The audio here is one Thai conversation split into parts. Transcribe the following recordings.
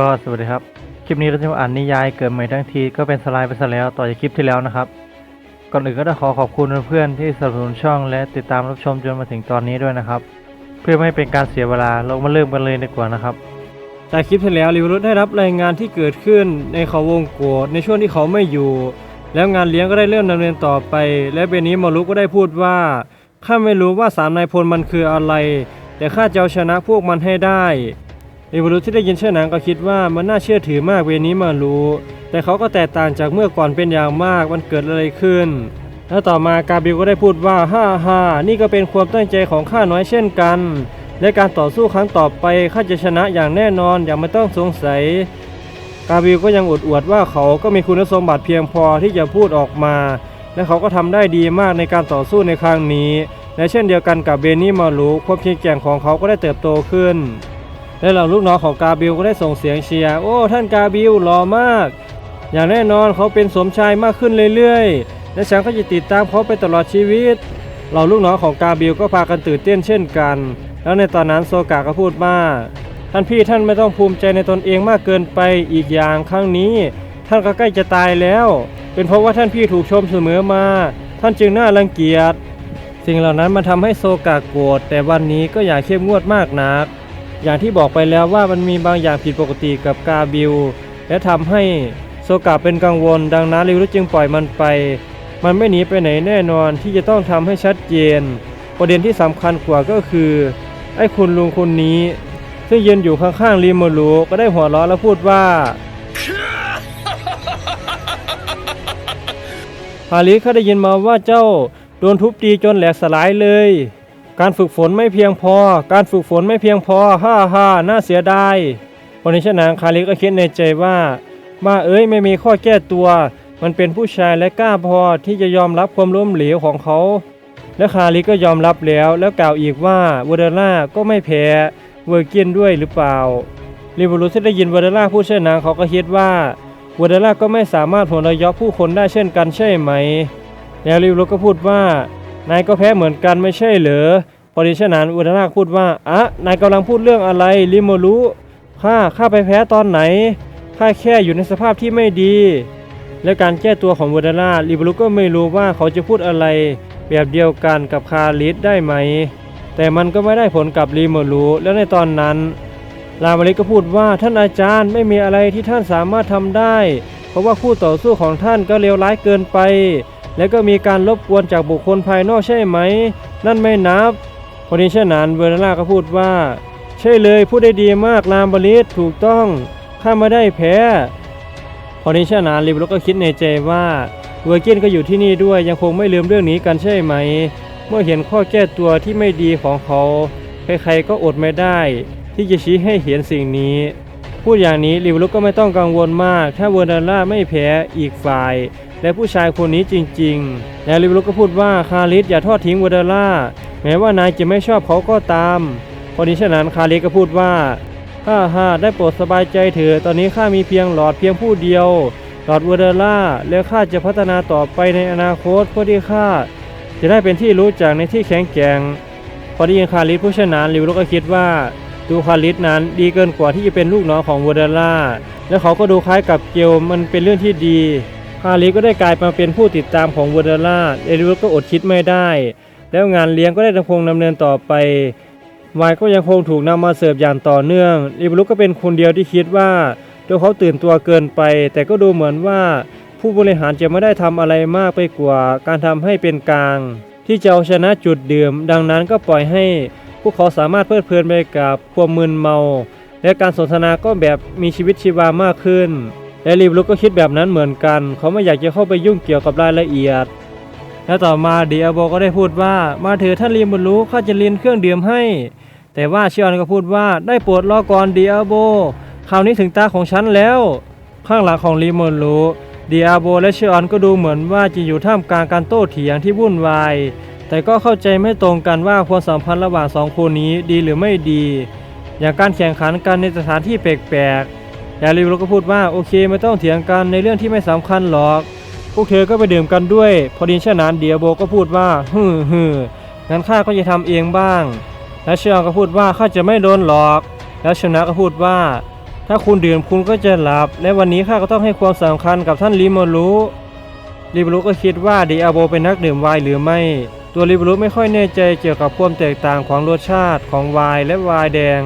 ก็สวัสดีครับ คลิปนี้เราจะมาอ่านนิยายเกิดใหม่ทั้งทีก็เป็นสไลด์ไปซะแล้วต่อจากคลิปที่แล้วนะครับ ก่อนอื่นก็ต้องขอขอบคุณเพื่อนๆที่สนับสนุนช่องและติดตามรับชมจนมาถึงตอนนี้ด้วยนะครับ เพื่อไม่ให้เป็นการเสียเวลาเรามาเริ่มกันเลยดีกว่านะครับ จากคลิปที่แล้วริวรุตได้รับรายงานที่เกิดขึ้นในเขาวงโกดในช่วงที่เขาไม่อยู่ แล้วงานเลี้ยงก็ได้เริ่มดำเนินต่อไป และเบนี้มารุก็ได้พูดว่าข้าไม่รู้ว่าสามนายพลมันคืออะไร แต่ข้าจะเอาชนะพวกมันให้ได้ ริวรุตที่ได้ยินเช่นนั้นก็คิดว่ามันน่าเชื่อถือมากเบนี้มารุแต่เขาก็แตกต่างจากเมื่อก่อนเป็นอย่างมากมันเกิดอะไรขึ้น แล้วต่อมากาบิลก็ได้พูดว่าฮ่าฮ่านี่ก็เป็นความตั้งใจของข้าน้อยเช่นกัน และการต่อสู้ครั้งต่อไปข้าจะชนะอย่างแน่นอนอย่างไม่ต้องสงสัย กาบิลก็ยังอวดอวดว่าเขาก็มีคุณสมบัติเพียงพอที่จะพูดออกมา และเขาก็ทำได้ดีมากในการต่อสู้ในครั้งนี้และเช่นเดียวกันกับเบนนี่มารูความแข็งแกร่งของเขาก็ได้เติบโตขึ้น และเหล่าลูกน้องของกาบิลก็ได้ส่งเสียงเชียร์โอ้ท่านกาบิลหล่อมาก อย่างแน่นอนเขาเป็นสมชายมากขึ้นเรื่อยๆ และฉันก็จะติดตามเขาไปตลอดชีวิต เหล่าลูกน้องของกาบิลก็พากันตื่นเต้นเช่นกัน แล้วในตอนนั้นโซกะก็พูดว่าท่านพี่ท่านไม่ต้องภูมิใจในตนเองมากเกินไปอีกอย่างครั้งนี้ ท่านก็ใกล้จะตายแล้ว เป็นเพราะว่าท่านพี่ถูกชมเสมอมา ท่านจึงน่ารังเกียจสิ่งเหล่านั้นมันทำให้โซกะโกรธแต่วันนี้ก็อย่าเข้มงวดมากนัก อย่างที่บอกไปแล้วว่ามันมีบางอย่างผิดปกติกับกาบิล และทำให้โซกะเป็นกังวล ดังนั้นริวรุจึงปล่อยมันไป มันไม่หนีไปไหนแน่นอนที่จะต้องทำให้ชัดเจน ประเด็นที่สำคัญกว่าก็คือ ไอ้คุณลุงคนนี้ ซึ่งยืนอยู่ข้างๆริโมรูก็ได้หัวเราะและพูดว่าฮาริเขาได้ยินมาว่าเจ้าโดนทุบตีจนแหลกสลายเลย การฝึกฝนไม่เพียงพอ การฝึกฝนไม่เพียงพอ ฮ่าฮ่าน่าเสียดายวันนี้ชนางคาริก็คิดในใจว่ามาเอ้ยไม่มีข้อแก้ตัว มันเป็นผู้ชายและกล้าพอที่จะยอมรับความล้มเหลวของเขา และคาริก็ยอมรับแล้วแล้วกล่าวอีกว่าเวเดล่าก็ไม่แพ้เวอร์เกนด้วยหรือเปล่าลิบูรุสที่ได้ยินเวเดล่าพูดเช่นนั้นเขาก็คิดว่าเวเดล่าก็ไม่สามารถหัวเระยาะผู้คนได้เช่นกันใช่ไหม แล้วลิบูรุสก็พูดว่า นายก็แพ้เหมือนกันไม่ใช่เหรอพอดีเช่นนั้นเวเดล่าพูดว่าอะนายกำลังพูดเรื่องอะไรลิโมรุข้าข้าไปแพ้ตอนไหนข้าแค่อยู่ในสภาพที่ไม่ดี และการแก้ตัวของวเดล่าลิบูรุก็ไม่รู้ว่าเขาจะพูดอะไร แบบเดียวกันกับคาริสได้ไหม แต่มันก็ไม่ได้ผลกับรีโมรูแล้วในตอนนั้น ลามาริก็พูดว่าท่านอาจารย์ไม่มีอะไรที่ท่านสามารถทำได้ เพราะว่าคู่ต่อสู้ของท่านก็เลวร้ายเกินไป และก็มีการรบกวนจากบุคคลภายนอกใช่ไหม นั่นไม่นับคนนี้เช่นนั้นเวอร์ล่าก็พูดว่า ใช่เลยพูดได้ดีมากลามบริสถูกต้องข้าไม่ได้แพ้พอนี้เช่นนั้นลิบลก็คิดในใจว่าเวอร์กินก็อยู่ที่นี่ด้วยยังคงไม่ลืมเรื่องนี้กันใช่ไหม เมื่อเห็นข้อแก้ตัวที่ไม่ดีของเขาใครๆก็อดไม่ได้ ที่จะชี้ให้เห็นสิ่งนี้ พูดอย่างนี้ลิวลุกก็ไม่ต้องกังวลมาก ถ้าเวอร์ดาร่าไม่แพ้อีกฝ่าย และผู้ชายคนนี้จริงๆ แล้วลิวลุกก็พูดว่าคาริสอย่าทอดทิ้งวอร์ดาร่า แม้ว่านายจะไม่ชอบเขาก็ตาม พอดีฉะนั้นคาริสก็พูดว่าฮ่าฮ่าได้โปรดสบายใจเถิดตอนนี้ข้ามีเพียงหลอดเพียงผู้เดียว หลอดวอเดอร่า แล้วข้าจะพัฒนาต่อไปในอนาคตเพื่อที่ข้าจะได้เป็นที่รู้จักในที่แข็งแกร่ง พอได้ยินคาริสผู้ชนะลิวโลก็คิดว่าดูคาริสนั้นดีเกินกว่าที่จะเป็นลูกน้องของวอเดอร่า และเขาก็ดูคล้ายกับเกลมันเป็นเรื่องที่ดี คาริก็ได้กลายมาเป็นผู้ติดตามของวอร์เดอร่าเอลิวก็อดคิดไม่ได้ แล้วงานเลี้ยงก็ได้ดำคงดำเนินต่อไปไวน์ก็ยังคงถูกนำมาเสิร์ฟอย่างต่อเนื่องลิวุก็เป็นคนเดียวที่คิดว่าตัวเขาตื่นตัวเกินไป แต่ก็ดูเหมือนว่าผู้บริหารจะไม่ได้ทำอะไรมากไปกว่าการทำให้เป็นกลาง ที่จะเอาชนะจุดเดิมดังนั้นก็ปล่อยให้พวกเขาสามารถเพลิดเพลินไปกับความมึนเมา และการสนทนาก็แบบมีชีวิตชีวามากขึ้น และรีบลุกก็คิดแบบนั้นเหมือนกัน เขาไม่อยากจะเข้าไปยุ่งเกี่ยวกับรายละเอียด และต่อมาเดียโบก็ได้พูดว่า มาเถอะท่านรีบรู้ข้าจะเรียนเครื่องดื่มให้ แต่ว่าชิออนก็พูดว่าได้โปรดรอก่อนเดียโบคราวนี้ถึงตาของฉันแล้ว ข้างหลังของลีโมรูเดียโบและเชออนก็ดูเหมือนว่าจะอยู่ท่ามกลางการโต้เถียงที่วุ่นวายแต่ก็เข้าใจไม่ตรงกันว่าความสัมพันธ์ระหว่างสองคนนี้ดีหรือไม่ดี อย่างการแข่งขันกันในสถานที่แปลกๆ ยาลิโรก็พูดว่าโอเคไม่ต้องเถียงกันในเรื่องที่ไม่สำคัญหรอก พวกเธอก็ไปดื่มกันด้วย พอดีเช่นนั้นเดียโบก็พูดว่าฮึมฮึมงั้นข้าก็จะทำเองบ้าง และเชออนก็พูดว่าข้าจะไม่โดนหลอก แล้วชนะก็พูดว่า ถ้าคุณดื่มคุณก็จะหลับ และวันนี้ข้าก็ต้องให้ความสำคัญกับท่านลิโมรุลิโมรุก็คิดว่าเดิอาโบเป็นนักดื่มไวน์หรือไม่ ตัวลิโมรุไม่ค่อยแน่ใจเกี่ยวกับความแตกต่างของรสชาติของไวน์และไวน์แดง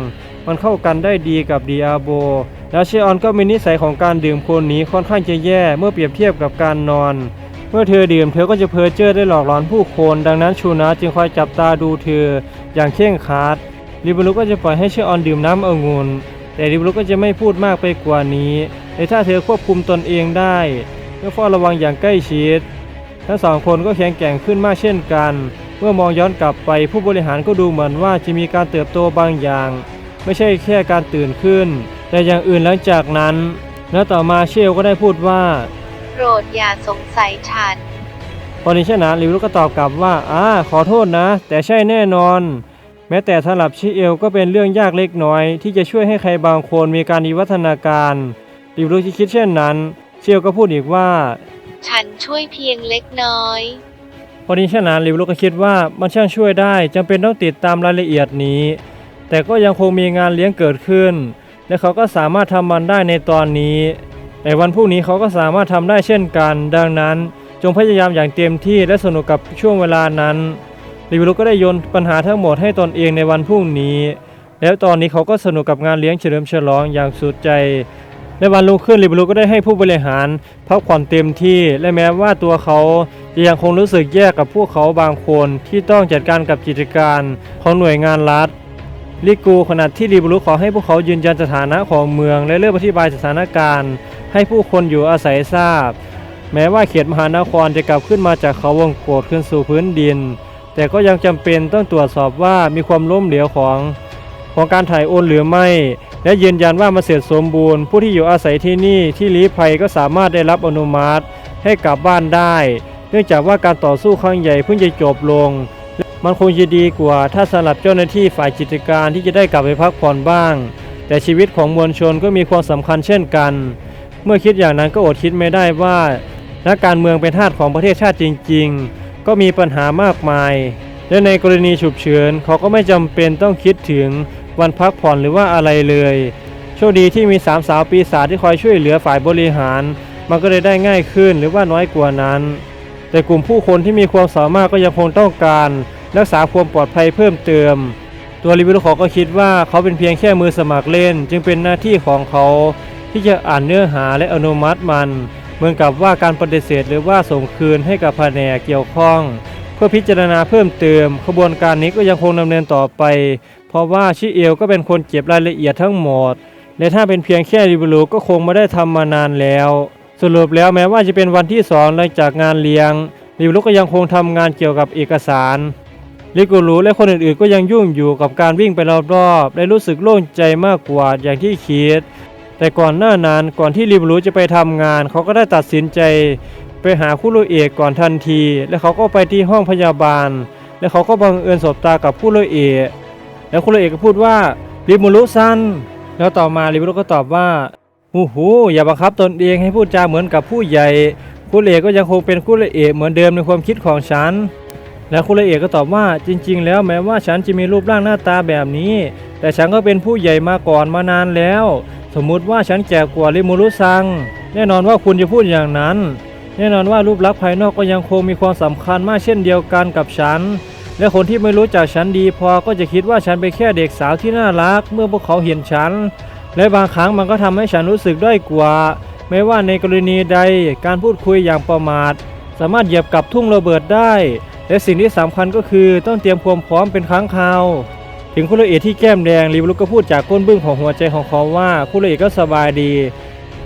มันเข้ากันได้ดีกับเดิอาโบ แล้วเชออนก็มีนิสัยของการดื่มคนนี้ค่อนข้างจะแย่เมื่อเปรียบเทียบกับการนอน เมื่อเธอดื่มเธอก็จะเพ้อเจ้อได้หลอกหลอนผู้คน ดังนั้นชูนะจึงคอยจับตาดูเธออย่างเคร่งครัดลิบรุก็จะปล่อยให้เชออนดื่มน้ำองุ่นแต่ลิบรุก็จะไม่พูดมากไปกว่านี้ในถ้าเธอควบคุมตนเองได้เพื่อเฝ้าระวังอย่างใกล้ชิดทั้งสองคนก็แข็งแกร่งขึ้นมากเช่นกัน เมื่อมองย้อนกลับไปผู้บริหารก็ดูเหมือนว่าจะมีการเติบโตบางอย่าง ไม่ใช่แค่การตื่นขึ้น แต่อย่างอื่นหลังจากนั้น แล้วต่อมาเชลก็ได้พูดว่า โปรดอย่าสงสัยฉันพอนิชนะลิวก็ตอบกลับว่าอ่าขอโทษนะ แต่ใช่แน่นอน แม้แต่สำหรับชิเอลก็เป็นเรื่องยากเล็กน้อย ที่จะช่วยให้ใครบางคนมีการวิวัฒนาการลิวที่คิดเช่นนั้น เชลก็พูดอีกว่า ฉันช่วยเพียงเล็กน้อยพอนิชนะลิวก็คิดว่ามันช่างช่วยได้จำเป็นต้องติดตามรายละเอียดนี้ แต่ก็ยังคงมีงานเลี้ยงเกิดขึ้น และเขาก็สามารถทำมันได้ในตอนนี้ ในวันพรุ่งนี้เขาก็สามารถทำได้เช่นกัน ดังนั้น จงพยายามอย่างเต็มที่และสนุกกับช่วงเวลานั้นลิวิลุก็ได้โยนปัญหาทั้งหมดให้ตนเองในวันพรุ่งนี้ แล้วตอนนี้เขาก็สนุกกับงานเลี้ยงเฉลิมฉลองอย่างสุดใจในวันรุ่งขึ้นลิวิลุก็ได้ให้ผู้บริหารพักผ่อนเต็มที่ และแม้ว่าตัวเขาจะยังคงรู้สึกแย่กับพวกเขาบางคนที่ต้องจัดการกับกิจการของหน่วยงานรัฐ ลิกูขณะที่ลิบรุขอให้พวกเขายืนยันสถานะของเมือง และเริ่มอธิบายสถานการณ์ ให้ผู้คนอยู่อาศัยทราบ แม้ว่าเขตมหานครจะกลับขึ้นมาจากเขาวงโกฏขึ้นสู่พื้นดิน แต่ก็ยังจำเป็นต้องตรวจสอบว่ามีความล้มเหลวของของการถ่ายโอนหรือไม่ และยืนยันว่ามันเสร็จสมบูรณ์ ผู้ที่อยู่อาศัยที่นี่ที่ลี้ภัยก็สามารถได้รับอนุมัติให้กลับบ้านได้ เนื่องจากว่าการต่อสู้ครั้งใหญ่เพิ่งจะจบลง มันคงจะดีกว่าถ้าสำหรับเจ้าหน้าที่ฝ่ายกิจการที่จะได้กลับไปพักผ่อนบ้าง แต่ชีวิตของมวลชนก็มีความสำคัญเช่นกัน เมื่อคิดอย่างนั้นก็อดคิดไม่ได้ว่านักการเมืองเป็นทาสของประเทศชาติจริง ๆ ก็มีปัญหามากมาย และในกรณีฉุกเฉินเขาก็ไม่จำเป็นต้องคิดถึงวันพักผ่อนหรือว่าอะไรเลยโชคดีที่มีสามสาวปีศาจที่คอยช่วยเหลือฝ่ายบริหาร มันก็เลยได้ง่ายขึ้นหรือว่าน้อยกว่านั้น แต่กลุ่มผู้คนที่มีความสามารถก็ยังคงต้องการ รักษาความปลอดภัยเพิ่มเติม ตัวลิวิลขอก็คิดว่าเขาเป็นเพียงแค่มือสมัครเล่น จึงเป็นหน้าที่ของเขาที่จะอ่านเนื้อหาและอนุมัติมัน เหมือนกับว่าการปฏิเสธหรือว่าส่งคืนให้กับแผนกเกี่ยวข้อง เพื่อพิจารณาเพิ่มเติมขบวนการนี้ก็ยังคงดำเนินต่อไป เพราะว่าชิเอลก็เป็นคนเก็บรายละเอียดทั้งหมดและถ้าเป็นเพียงแค่ริวิลูก็คงไม่ได้ทำมานานแล้ว สรุปแล้วแม้ว่าจะเป็นวันที่สองหลังจากงานเลี้ยงริวิลูก็ยังคงทำงานเกี่ยวกับเอกสาร ลิกูรูและคนอื่นๆก็ยังยุ่งอยู่กับการวิ่งไปรอบๆและรู้สึกโล่งใจมากกว่าอย่างที่คิด แต่ก่อนหน้านั้นก่อนที่ลิบรูจะไปทำงาน เขาก็ได้ตัดสินใจ ไปหาคู่โรเอกก่อนทันที และเขาก็ไปที่ห้องพยาบาล และเขาก็บังเอิญสบตากับคู่โรเอกแล้วคู่โรเอกก็พูดว่าลิมูรุซันแล้วต่อมาลิบรูก็ตอบว่าหูหูอย่าบังคับตนเองให้พูดจาเหมือนกับผู้ใหญ่คู่โรเอกก็ยังคงเป็นคู่โรเอกเหมือนเดิมในความคิดของฉัน แล้วคุณละเอกก็ตอบว่าจริง ๆ แล้วแม้ว่าฉันจะมีรูปร่างหน้าตาแบบนี้ แต่ฉันก็เป็นผู้ใหญ่มาก่อนมานานแล้ว สมมุติว่าฉันแก่กว่าริมูรุซัง แน่นอนว่าคุณจะพูดอย่างนั้น แน่นอนว่ารูปลักษณ์ภายนอกก็ยังคงมีความสำคัญมากเช่นเดียวกันกับฉัน และคนที่ไม่รู้จักฉันดีพอก็จะคิดว่าฉันเป็นแค่เด็กสาวที่น่ารัก เมื่อพวกเขาเห็นฉัน และบางครั้งมันก็ทำให้ฉันรู้สึกด้อยกว่า ไม่ว่าในกรณีใดการพูดคุยอย่างประมาท สามารถเหยียบกับทุ่งระเบิดได้ และสิ่งที่สำคัญก็คือต้องเตรียมความพร้อมเป็นครั้งคราว ถึงคุณละเอียดที่แก้มแดงรีบลุกก็พูดจากก้นบึ้งของหัวใจของเขาว่าคุณละเอียดก็สบายดี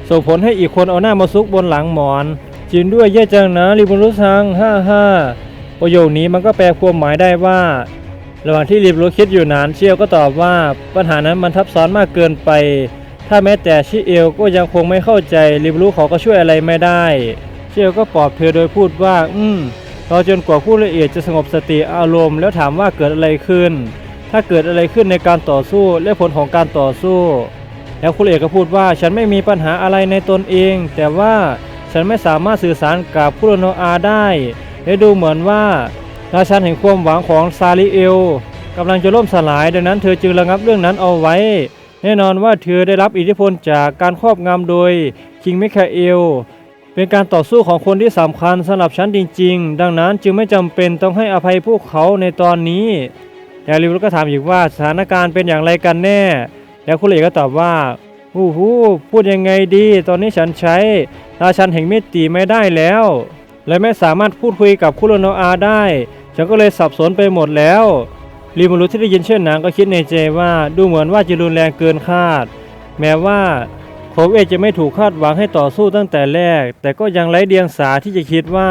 ส่งผลให้อีกคนเอาหน้ามาซุกบนหลังหมอนจริงด้วยแย่จังนะรีบรุสังฮ่าฮ่าประโยคนี้มันก็แปลความหมายได้ว่า ระหว่างที่รีบรุคิดอยู่นานเชียวก็ตอบว่าปัญหานั้นมันทับซ้อนมากเกินไป ถ้าแม้แต่ชิเอลก็ยังคงไม่เข้าใจรีบรุเขาก็ช่วยอะไรไม่ได้ เชียวก็ปลอบเธอโดยพูดว่า อืม รอจนกว่าผู้ละเอียดจะสงบสติอารมณ์แล้วถามว่าเกิดอะไรขึ้น ถ้าเกิดอะไรขึ้นในการต่อสู้และผลของการต่อสู้ แล้วผู้ละเอียดก็พูดว่าฉันไม่มีปัญหาอะไรในตนเอง แต่ว่าฉันไม่สามารถสื่อสารกับผู้โนอาได้และดูเหมือนว่าราชันแห่งความหวังของซาริเอลกำลังจะล่มสลาย ดังนั้นเธอจึงระงับเรื่องนั้นเอาไว้ แน่นอนว่าเธอได้รับอิทธิพลจากการครอบงำโดยคิงมิคาเอล เป็นการต่อสู้ของคนที่สำคัญสำหรับฉันจริง ๆ ดังนั้นจึงไม่จำเป็นต้องให้อภัยพวกเขาในตอนนี้แล้วลิวก็ถามอีกว่าสถานการณ์เป็นอย่างไรกันแน่ แล้วคุณเอกก็ตอบว่าฮู้ฮู้พูดยังไงดี ตอนนี้ฉันใช้ราชันแห่งเมตติไม่ได้แล้ว และไม่สามารถพูดคุยกับคุโรโนอาได้ ฉันก็เลยสับสนไปหมดแล้วริมารุที่ได้ยินเช่นนั้นก็คิดในใจว่าดูเหมือนว่าจะรุนแรงเกินคาด แม้ว่า ผมเองจะไม่ถูกคาดหวังให้ต่อสู้ตั้งแต่แรก แต่ก็ยังไร้เดียงสาที่จะคิดว่า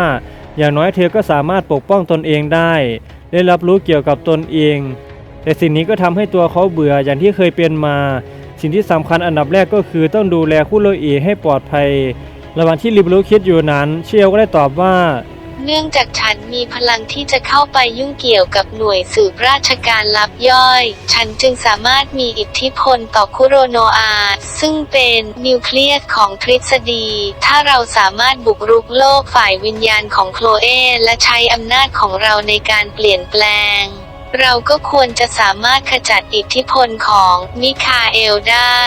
อย่างน้อยเธอก็สามารถปกป้องตนเองได้ ได้รับรู้เกี่ยวกับตนเอง แต่สิ่งนี้ก็ทำให้ตัวเขาเบื่ออย่างที่เคยเป็นมา สิ่งที่สำคัญอันดับแรกก็คือต้องดูแลคุโรเอให้ปลอดภัย ระหว่างที่ริบรุคิดอยู่นั้น เชียวก็ได้ตอบว่า เนื่องจากฉันมีพลังที่จะเข้าไปยุ่งเกี่ยวกับหน่วยสืบราชการลับย่อย ฉันจึงสามารถมีอิทธิพลต่อคุโรโนอาซึ่งเป็นนิวเคลียสของทฤษฎี ถ้าเราสามารถบุกรุกโลกฝ่ายวิญญาณของโคลเอ และใช้อำนาจของเราในการเปลี่ยนแปลงเราก็ควรจะสามารถขจัดอิทธิพลของมิคาเอลได้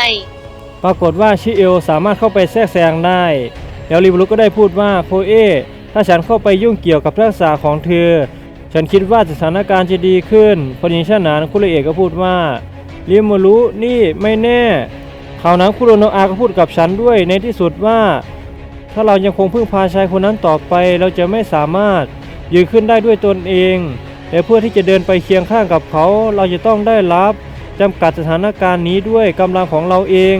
ปรากฏว่าชิเอลสามารถเข้าไปแทรกแซงได้ แล้วริบรุก็ได้พูดว่าโคเอ ถ้าฉันเข้าไปยุ่งเกี่ยวกับทักษะของเธอ ฉันคิดว่าสถานการณ์จะดีขึ้นพอดีเช่นนั้นคุโรเอะก็พูดว่าริมารุนี่ไม่แน่คราวนั้นคุโรโนอาก็พูดกับฉันด้วยในที่สุดว่า ถ้าเรายังคงพึ่งพาชายคนนั้นต่อไป เราจะไม่สามารถยืนขึ้นได้ด้วยตนเองและเพื่อที่จะเดินไปเคียงข้างกับเขา เราจะต้องได้รับจำกัดสถานการณ์นี้ด้วยกำลังของเราเอง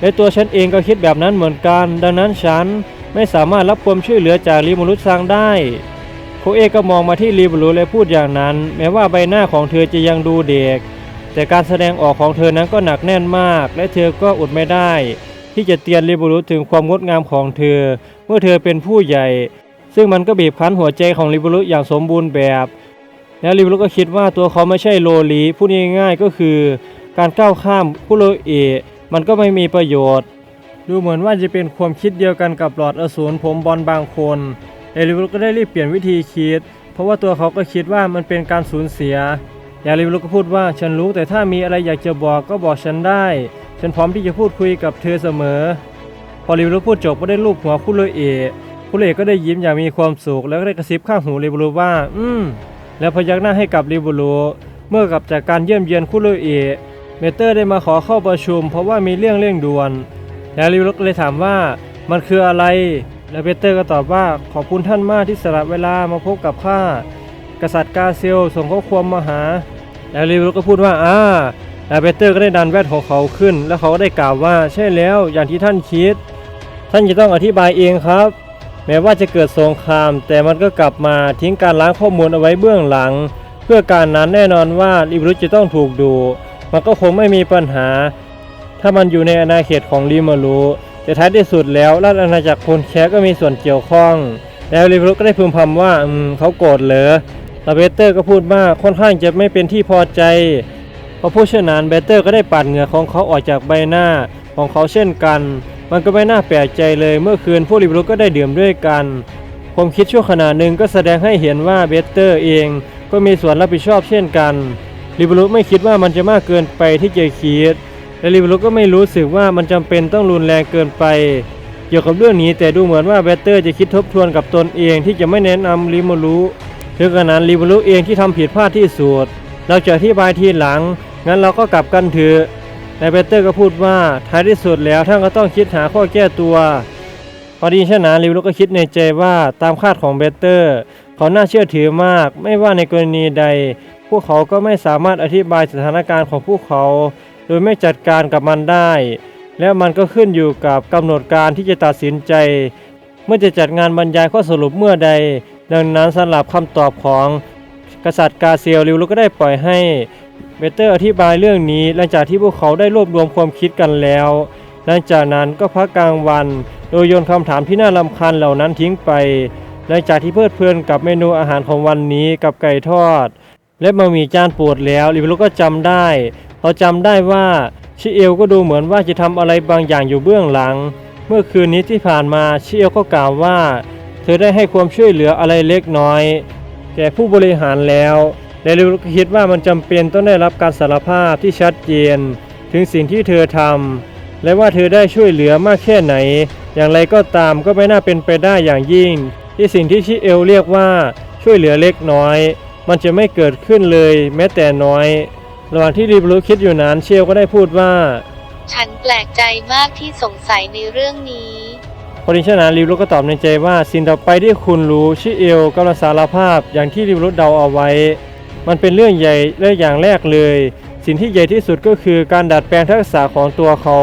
และตัวฉันเองก็คิดแบบนั้นเหมือนกัน ดังนั้นฉัน ไม่สามารถรับความช่วยเหลือจากริมูรุซังได้ โคเอะก็มองมาที่ริมูรุและพูดอย่างนั้น แม้ว่าใบหน้าของเธอจะยังดูเด็ก แต่การแสดงออกของเธอนั้นก็หนักแน่นมาก และเธอก็อดไม่ได้ ที่จะเตือนริมูรุถึงความงดงามของเธอ เมื่อเธอเป็นผู้ใหญ่ ซึ่งมันก็บีบคั้นหัวใจของริมูรุอย่างสมบูรณ์แบบแล้วริมูรุก็คิดว่าตัวเขาไม่ใช่โลลีพูดง่ายๆก็คือ การก้าวข้ามคุโรเอะมันก็ไม่มีประโยชน์ ดูเหมือนว่าจะเป็นความคิดเดียวกันกับหลอดอสูรผมบอลบางคนเอลิวก็ได้รีบเปลี่ยนวิธีคิด เพราะว่าตัวเขาก็คิดว่ามันเป็นการสูญเสียยาลิวก็พูดว่าฉันรู้แต่ถ้ามีอะไรอยากจะบอกก็บอกฉันได้ ฉันพร้อมที่จะพูดคุยกับเธอเสมอ พอริวพูดจบก็ได้ลูบหัวคุโรเอะคุโรเอะก็ได้ยิ้มอย่างมีความสุขแล้วก็ได้กระซิบข้างหูริวว่า อืมแล้วพยักหน้าให้กับริวเมื่อกลับจากการเยี่ยมเยียนคุโรเอะเมเตอร์ได้มาขอเข้าประชุม เพราะว่ามีเรื่องเร่งด่วน แล้วริวก็เลยถามว่ามันคืออะไร แล้วเบเตอร์ก็ตอบว่าขอบคุณท่านมากที่สละเวลามาพบกับข้ากษัตริย์กาเซลส่งข้อความมาหา แล้วริวก็พูดว่าอ่าแล้วเบเตอร์ก็ได้ดันแว่นของเขาขึ้น แล้วเขาก็ได้กล่าวว่าใช่แล้วอย่างที่ท่านคิด ท่านจะต้องอธิบายเองครับ แม้ว่าจะเกิดสงคราม แต่มันก็กลับมาทิ้งการล้างข้อมูลเอาไว้เบื้องหลัง เพื่อการนั้นแน่นอนว่าริบรุจะต้องถูกดู มันก็คงไม่มีปัญหา ถ้ามันอยู่ในอาณาเขตของริมารุแต่ท้ายที่สุดแล้วราชอาณาจักรคนแคร์ก็มีส่วนเกี่ยวข้อง แล้วริมารุก็ได้พึมพำว่าอืมเขาโกรธเหรอแล้วเบเตอร์ก็พูดว่าค่อนข้างจะไม่เป็นที่พอใจเพราะผู้เช่นนั้นเบเตอร์ก็ได้ปัดเหงื่อของเขาออกจากใบหน้าของเขาเช่นกัน มันก็ไม่น่าแปลกใจเลยเมื่อคืนพวกริมารุก็ได้ดื่มด้วยกันความคิดชั่วขณะหนึ่งก็แสดงให้เห็นว่าเบเตอร์เองก็มีส่วนรับผิดชอบเช่นกันริบรุไม่คิดว่ามันจะมากเกินไปที่จะคิด และริบรุก็ไม่รู้สึกว่ามันจำเป็นต้องรุนแรงเกินไป เกี่ยวกับเรื่องนี้แต่ดูเหมือนว่าเบตเตอร์จะคิดทบทวนกับตนเองที่จะไม่แนะนำริบรุถึงขนาดริบรุเองที่ทำผิดพลาดที่สุดเราจะอธิบายทีหลัง งั้นเราก็กลับกันเถอะและเบเตอร์ก็พูดว่าท้ายที่สุดแล้วท่านก็ต้องคิดหาข้อแก้ตัว พอดีเช่นนั้นริบรุก็คิดในใจว่าตามคาดของเบเตอร์ เขาน่าเชื่อถือมาก ไม่ว่าในกรณีใด พวกเขาก็ไม่สามารถอธิบายสถานการณ์ของพวกเขา โดยไม่จัดการกับมันได้ และมันก็ขึ้นอยู่กับกำหนดการที่จะตัดสินใจ เมื่อจะจัดงานบรรยายข้อสรุปเมื่อใด ดังนั้นสำหรับคำตอบของกษัตริย์กาเซียลริวก็ได้ปล่อยให้เบเตอร์อธิบายเรื่องนี้ หลังจากที่พวกเขาได้รวบรวมความคิดกันแล้ว หลังจากนั้นก็พักกลางวัน โดยโยนคำถามที่น่ารำคาญเหล่านั้นทิ้งไป หลังจากที่เพลิดเพลินกับเมนูอาหารของวันนี้กับไก่ทอด และบะหมี่จานโปรดแล้วลิเบโรก็จำได้ เขาจำได้ว่าชิเอลก็ดูเหมือนว่าจะทำอะไรบางอย่างอยู่เบื้องหลัง เมื่อคืนนี้ที่ผ่านมาชิเอลก็กล่าวว่า เธอได้ให้ความช่วยเหลืออะไรเล็กน้อย แก่ผู้บริหารแล้วและลิเรก็คิดว่ามันจำเป็นต้องได้รับการสารภาพที่ชัดเจน ถึงสิ่งที่เธอทำและว่าเธอได้ช่วยเหลือมากแค่ไหน อย่างไรก็ตามก็ไม่น่าเป็นไปได้อย่างยิ่ง ที่สิ่งที่ชิเอลเรียกว่าช่วยเหลือเล็กน้อย มันจะไม่เกิดขึ้นเลยแม้แต่น้อย ระหว่างที่ริบรู้คิดอยู่นั้นเชลก็ได้พูดว่า ฉันแปลกใจมากที่สงสัยในเรื่องนี้พอดิชนะริวรุก็ตอบในใจว่าสิ่งต่อไปที่คุณรู้ชิเอลกำลังสารภาพอย่างที่ริวรุเดาเอาไว้ มันเป็นเรื่องใหญ่และอย่างแรกเลย สิ่งที่ใหญ่ที่สุดก็คือการดัดแปลงทักษะของตัวเขา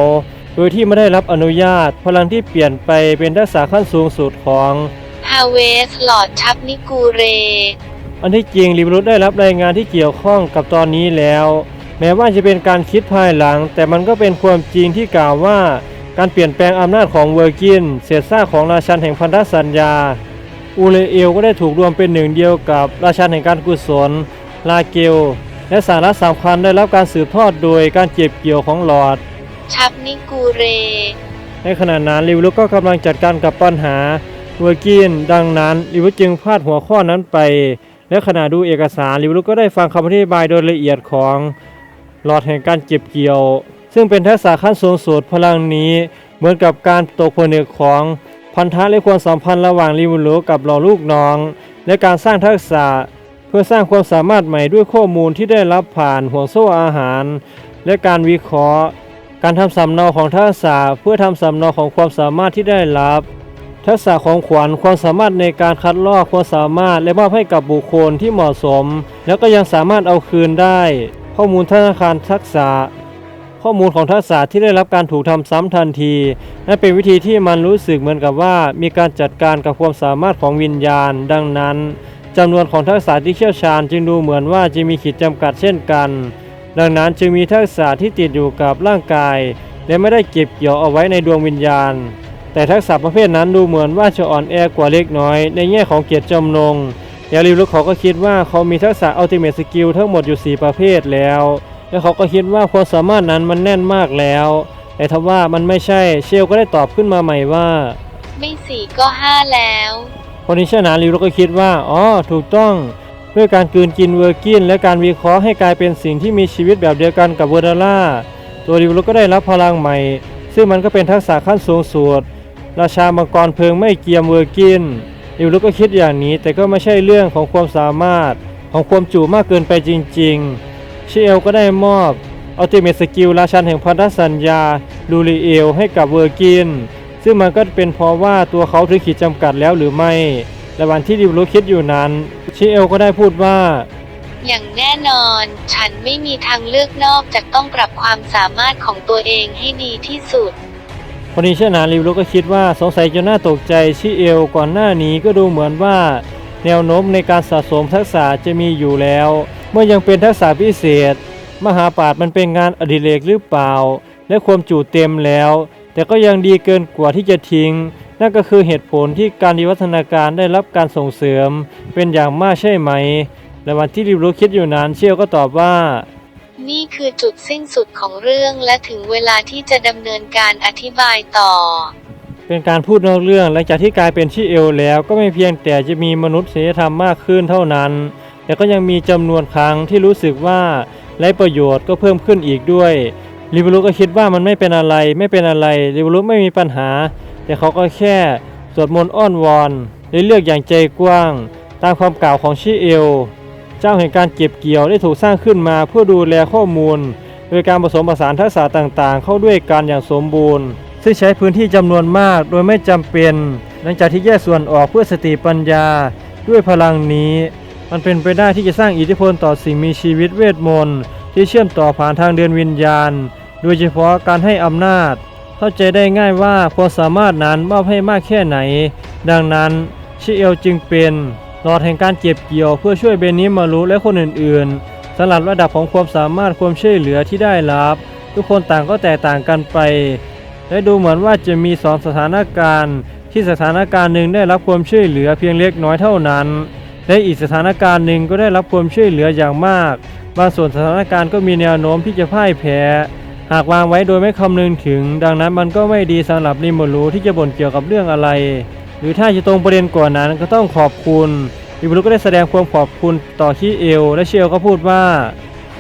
โดยที่ไม่ได้รับอนุญาต พลังที่เปลี่ยนไปเป็นทักษะขั้นสูงสุดของฮาเวสหลอดชับนิกูเร อันที่จริงริวรุได้รับรายงานที่เกี่ยวข้องกับตอนนี้แล้ว แม้ว่าจะเป็นการคิดภายหลัง แต่มันก็เป็นความจริงที่กล่าวว่า การเปลี่ยนแปลงอำนาจของเวอร์กินเศษซากของราชันแห่งพันธสัญญา อูเลเอลก็ได้ถูกรวมเป็นหนึ่งเดียวกับราชันแห่งการกุศล ลาเกล และสาระสำคัญได้รับการสืบทอดโดยการเก็บเกี่ยวของหลอด ชับนิกูเร ในขณะนั้นลิวลุก็กำลังจัดการกับปัญหาเวอร์กิน ดังนั้นลิวจึงพลาดหัวข้อนั้นไป และขณะดูเอกสารลิวลุกก็ได้ฟังคำอธิบายโดยละเอียดของหลอดแห่งการเก็บเกี่ยว ซึ่งเป็นทักษะขั้นสูงสุดพลังนี้ เหมือนกับการตกผนึกของพันธะและความสัมพันธ์ระหว่างลิวลุกับหล่อลูกน้อง และการสร้างทักษะเพื่อสร้างความสามารถใหม่ด้วยข้อมูลที่ได้รับผ่านห่วงโซ่อาหาร และการวิเคราะห์ การทำสำเนาของทักษะเพื่อทำสำเนาของความสามารถที่ได้รับ ทักษะของขวัญความสามารถในการคัดลอกความสามารถและมอบให้กับบุคคลที่เหมาะสม แล้วก็ยังสามารถเอาคืนได้ ข้อมูลธนาคารทักษะ ข้อมูลของทักษะที่ได้รับการถูกทำซ้ำทันทีนั่นเป็นวิธีที่มันรู้สึกเหมือนกับว่า มีการจัดการกับความสามารถของวิญญาณ ดังนั้นจำนวนของทักษะที่เชี่ยวชาญจึงดูเหมือนว่าจะมีขีดจำกัดเช่นกัน ดังนั้นจึงมีทักษะที่ติดอยู่กับร่างกาย และไม่ได้เก็บเกี่ยวเอาไว้ในดวงวิญญาณ แต่ทักษะประเภทนั้นดูเหมือนว่าจะอ่อนแอกว่าเล็กน้อย ในแง่ของเกียรติจำนงยาริวลุกเขาก็คิดว่าเขามีทักษะอัลติเมทสกิลทั้งหมดอยู่ 4 ประเภทแล้ว และเขาก็คิดว่าความสามารถนั้นมันแน่นมากแล้ว แต่ทว่ามันไม่ใช่เชลก็ได้ตอบขึ้นมาใหม่ว่า ไม่สี่ก็ห้าแล้วคนนี้ชนะริวลุกก็คิดว่าอ๋อถูกต้องด้วยการกลืนกินเวอร์กินและการวิเคราะห์ให้กลายเป็นสิ่งที่มีชีวิตแบบเดียวกันกับเวอร์ดาล่าตัวริวลุกก็ได้รับพลังใหม่ ซึ่งมันก็เป็นทักษะขั้นสูงสุด ราชามังกรเพลิงไม่เกียมเวอร์กินริวลุกก็คิดอย่างนี้ แต่ก็ไม่ใช่เรื่องของความสามารถของความจุมากเกินไปจริงๆชิเอลก็ได้มอบอัลติเมทสกิลราชันแห่งพันธสัญญาลูริเอลให้กับเวอร์กิน ซึ่งมันก็เป็นเพราะว่าตัวเขาถึงขีดจำกัดแล้วหรือไม่และวันที่ริวลุคิดอยู่นั้น ชิเอลก็ได้พูดว่า อย่างแน่นอน ฉันไม่มีทางเลือกนอกจากต้องปรับความสามารถของตัวเองให้ดีที่สุด คนนี้เชนนั้นริวลก็คิดว่าสงสัยจะน่าตกใจชิเอลก่อนหน้านี้ก็ดูเหมือนว่า แนวโน้มในการสะสมทักษะจะมีอยู่แล้ว เมื่อยังเป็นทักษะพิเศษ มหาปราดมันเป็นงานอดิเรกหรือเปล่า และความจุเต็มแล้ว แต่ก็ยังดีเกินกว่าที่จะทิ้ง นั่นก็คือเหตุผลที่การวิวัฒนาการได้รับการส่งเสริม เป็นอย่างมากใช่ไหมและวันที่ริวลุกคิดอยู่นั้นเชี่ยวก็ตอบว่า นี่คือจุดสิ้นสุดของเรื่องและถึงเวลาที่จะดำเนินการอธิบายต่อ เป็นการพูดนอกเรื่องหลังจากที่กลายเป็นชิเอลแล้วก็ไม่เพียงแต่จะมีมนุษยธรรมมากขึ้นเท่านั้น แต่ก็ยังมีจำนวนครั้งที่รู้สึกว่าไร้ประโยชน์ก็เพิ่มขึ้นอีกด้วยริวลุก็คิดว่ามันไม่เป็นอะไรไม่เป็นอะไรริวลุไม่มีปัญหา แต่เขาก็แค่สวดมนต์อ้อนวอนและเลือกอย่างใจกว้าง ตามความกล่าวของชิเอล จ้าแห่งการเก็บเกี่ยวได้ถูกสร้างขึ้นมาเพื่อดูแลข้อมูล โดยการผสมผสานทักษะต่างๆ เข้าด้วยกันอย่างสมบูรณ์ ซึ่งใช้พื้นที่จำนวนมากโดยไม่จำเป็น หลังจากที่แยกส่วนออกเพื่อสติปัญญา ด้วยพลังนี้ มันเป็นไปได้ที่จะสร้างอิทธิพลต่อสิ่งมีชีวิตเวทมนต์ที่เชื่อมต่อผ่านทางเดินวิญญาณ โดยเฉพาะการให้อำนาจ เข้าใจได้ง่ายว่าความสามารถนั้นมอบให้มากแค่ไหน ดังนั้นชิเอลจึงเป็น หลอดแห่งการเก็บเกี่ยวเพื่อช่วยเบนิมารุและคนอื่นๆสลับระดับของความสามารถความช่วยเหลือที่ได้รับ ทุกคนต่างก็แตกต่างกันไป และดูเหมือนว่าจะมีสองสถานการณ์ ที่สถานการณ์หนึ่งได้รับความช่วยเหลือเพียงเล็กน้อยเท่านั้น และอีกสถานการณ์หนึ่งก็ได้รับความช่วยเหลืออย่างมาก บางส่วนสถานการณ์ก็มีแนวโน้มที่จะพ่ายแพ้หากวางไว้โดยไม่คำนึงถึง ดังนั้นมันก็ไม่ดีสำหรับนิโมรูที่จะบ่นเกี่ยวกับเรื่องอะไร หรือถ้าจะตรงประเด็นกว่านั้นก็ต้องขอบคุณนิโมรูก็ได้แสดงความขอบคุณต่อคิเอล และเชลก็พูดว่า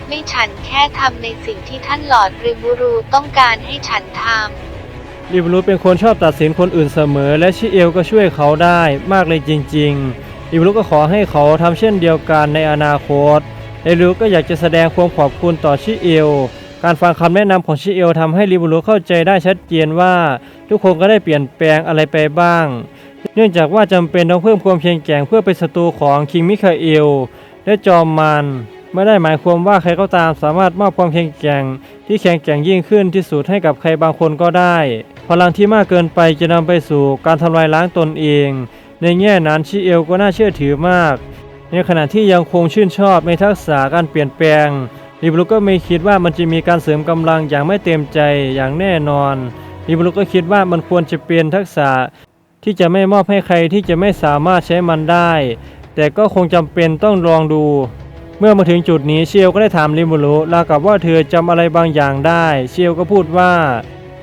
ไม่ฉันแค่ทำในสิ่งที่ท่านหลอดริบูรูต้องการให้ฉันทำริบรูเป็นคนชอบตัดสินคนอื่นเสมอ และชิเอลก็ช่วยเขาได้มากเลยจริงๆริบรูก็ขอให้เขาทำเช่นเดียวกันในอนาคตริบรูก็อยากจะแสดงความขอบคุณต่อชิเอล การฟังคำแนะนำของชิเอลทำให้ริบรูเข้าใจได้ชัดเจนว่า ทุกคนก็ได้เปลี่ยนแปลงอะไรไปบ้าง เนื่องจากว่าจำเป็นต้องเพิ่มความแข็งแกร่งเพื่อเป็นศัตรูของคิงมิคาเอลและจอมมันไม่ได้หมายความว่าใครก็ตามสามารถมอบความแข็งแกร่งที่แข็งแกร่งยิ่งขึ้นที่สุดให้กับใครบางคนก็ได้ พลังที่มากเกินไปจะนำไปสู่การทำลายล้างตนเอง ในแง่นั้นชิเอลก็น่าเชื่อถือมาก ในขณะที่ยังคงชื่นชอบในทักษะการเปลี่ยนแปลงริบลุกก็ไม่คิดว่ามันจะมีการเสริมกำลังอย่างไม่เต็มใจอย่างแน่นอนริบลุกก็คิดว่ามันควรจะเป็นทักษะ ที่จะไม่มอบให้ใครที่จะไม่สามารถใช้มันได้ แต่ก็คงจำเป็นต้องลองดู เมื่อมาถึงจุดนี้เชียวก็ได้ถามริมูรุราวกับว่าเธอจำอะไรบางอย่างได้ เชียวก็พูดว่า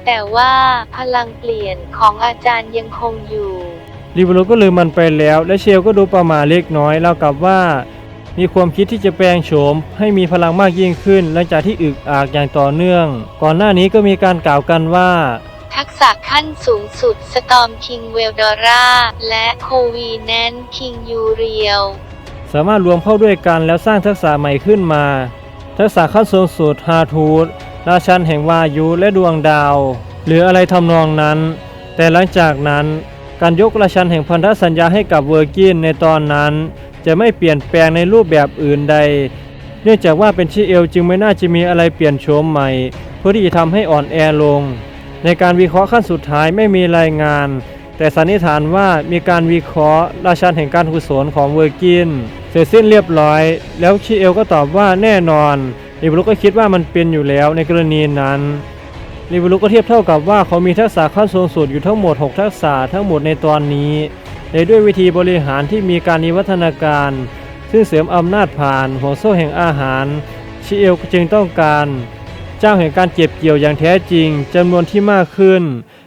แต่ว่าพลังเปลี่ยนของอาจารย์ยังคงอยู่ริมูรุก็ลืมมันไปแล้ว และเชียวก็ดูประหมาเล็กน้อยราวกับว่า มีความคิดที่จะแปลงโฉม ให้มีพลังมากยิ่งขึ้น หลังจากที่อึกอักอย่างต่อเนื่อง ก่อนหน้านี้ก็มีการกล่าวกันว่า ทักษะขั้นสูงสุดสตอมคิงเวลดอร่าและโควีแนนคิงยูเรียวสามารถรวมเข้าด้วยกันแล้วสร้างทักษะใหม่ขึ้นมา ทักษะขั้นสูงสุดฮาทูตราชันแห่งวายุและดวงดาว หรืออะไรทำนองนั้น แต่หลังจากนั้นการยกราชันแห่งพันธสัญญาให้กับเวอร์กินในตอนนั้น จะไม่เปลี่ยนแปลงในรูปแบบอื่นใด เนื่องจากว่าเป็นชิเอลจึงไม่น่าจะมีอะไรเปลี่ยนโฉมใหม่ เพื่อที่จะทำให้อ่อนแอลง ในการวิเคราะห์ขั้นสุดท้ายไม่มีรายงาน แต่สันนิษฐานว่ามีการวิเคราะห์ราชันแห่งการกุศลของเวอร์กินเสร็จสิ้นเรียบร้อย แล้วชิเอลก็ตอบว่าแน่นอนลิบรุกก็คิดว่ามันเป็นอยู่แล้วในกรณีนั้นลิบรุกก็เทียบเท่ากับว่าเขามีทักษะขั้นสูงสุดอยู่ทั้งหมด 6 ทักษะทั้งหมดในตอนนี้และด้วยวิธีบริหารที่มีการนิวัฒนาการ ซึ่งเสริมอำนาจผ่านห่วโซ่แห่งอาหารชิเอลจึงต้องการ เจ้าแห่งการเก็บเกี่ยวอย่างแท้จริงจำนวนที่มากขึ้น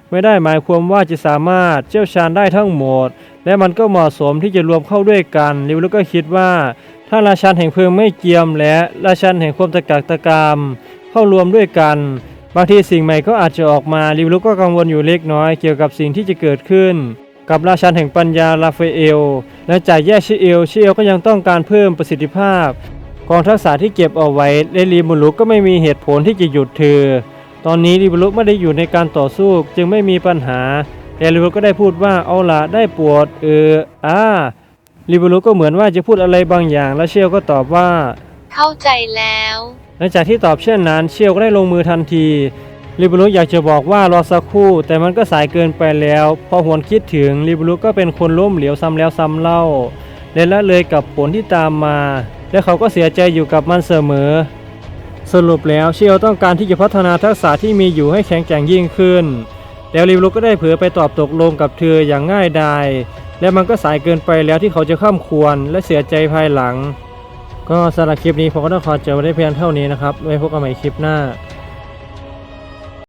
ไม่ได้หมายความว่าจะสามารถเชี่ยวชาญได้ทั้งหมด และมันก็เหมาะสมที่จะรวมเข้าด้วยกันลิวลุก็คิดว่า ถ้าราชันแห่งเพลิงไม่เกียมและราชันแห่งความตะกักตะกามเข้ารวมด้วยกันบางทีสิ่งใหม่ก็อาจจะออกมาลิวลุก็กังวลอยู่เล็กน้อยเกี่ยวกับสิ่งที่จะเกิดขึ้น กับราชันแห่งปัญญาราฟาเอลและจากแยกชิเอลชิเอลก็ยังต้องการเพิ่มประสิทธิภาพ กองทักษะที่เก็บเอาไว้และรีบุลุกก็ไม่มีเหตุผลที่จะหยุดเธอ ตอนนี้รีบุลุกไม่ได้อยู่ในการต่อสู้จึงไม่มีปัญหาแต่รีบุลุกก็ได้พูดว่าเอาละได้ปวดเอออ่ารีบุลุกก็เหมือนว่าจะพูดอะไรบางอย่าง และเชียวก็ตอบว่า เข้าใจแล้ว หลังจากที่ตอบเช่นนั้นเชียวก็ได้ลงมือทันทีริบุรุอยากจะบอกว่ารอสักครู่ แต่มันก็สายเกินไปแล้ว พอหวนคิดถึงริบุรุก็เป็นคนล้มเหลวซ้ำแล้วซ้ำเล่าและละเลยกับผลที่ตามมา และเขาก็เสียใจอยู่กับมันเสมอ สรุปแล้วเชียวต้องการที่จะพัฒนาทักษะที่มีอยู่ให้แข็งแกร่งยิ่งขึ้น แล้วริบุรุก็ได้เผลอไปตอบตกลงกับเธออย่างง่ายดายและมันก็สายเกินไปแล้วที่เขาจะข้ามควรและเสียใจภายหลัง ก็สำหรับคลิปนี้ผมก็ต้องขอจบไว้ได้เพียงเท่านี้นะครับไว้พบกันใหม่คลิปหน้า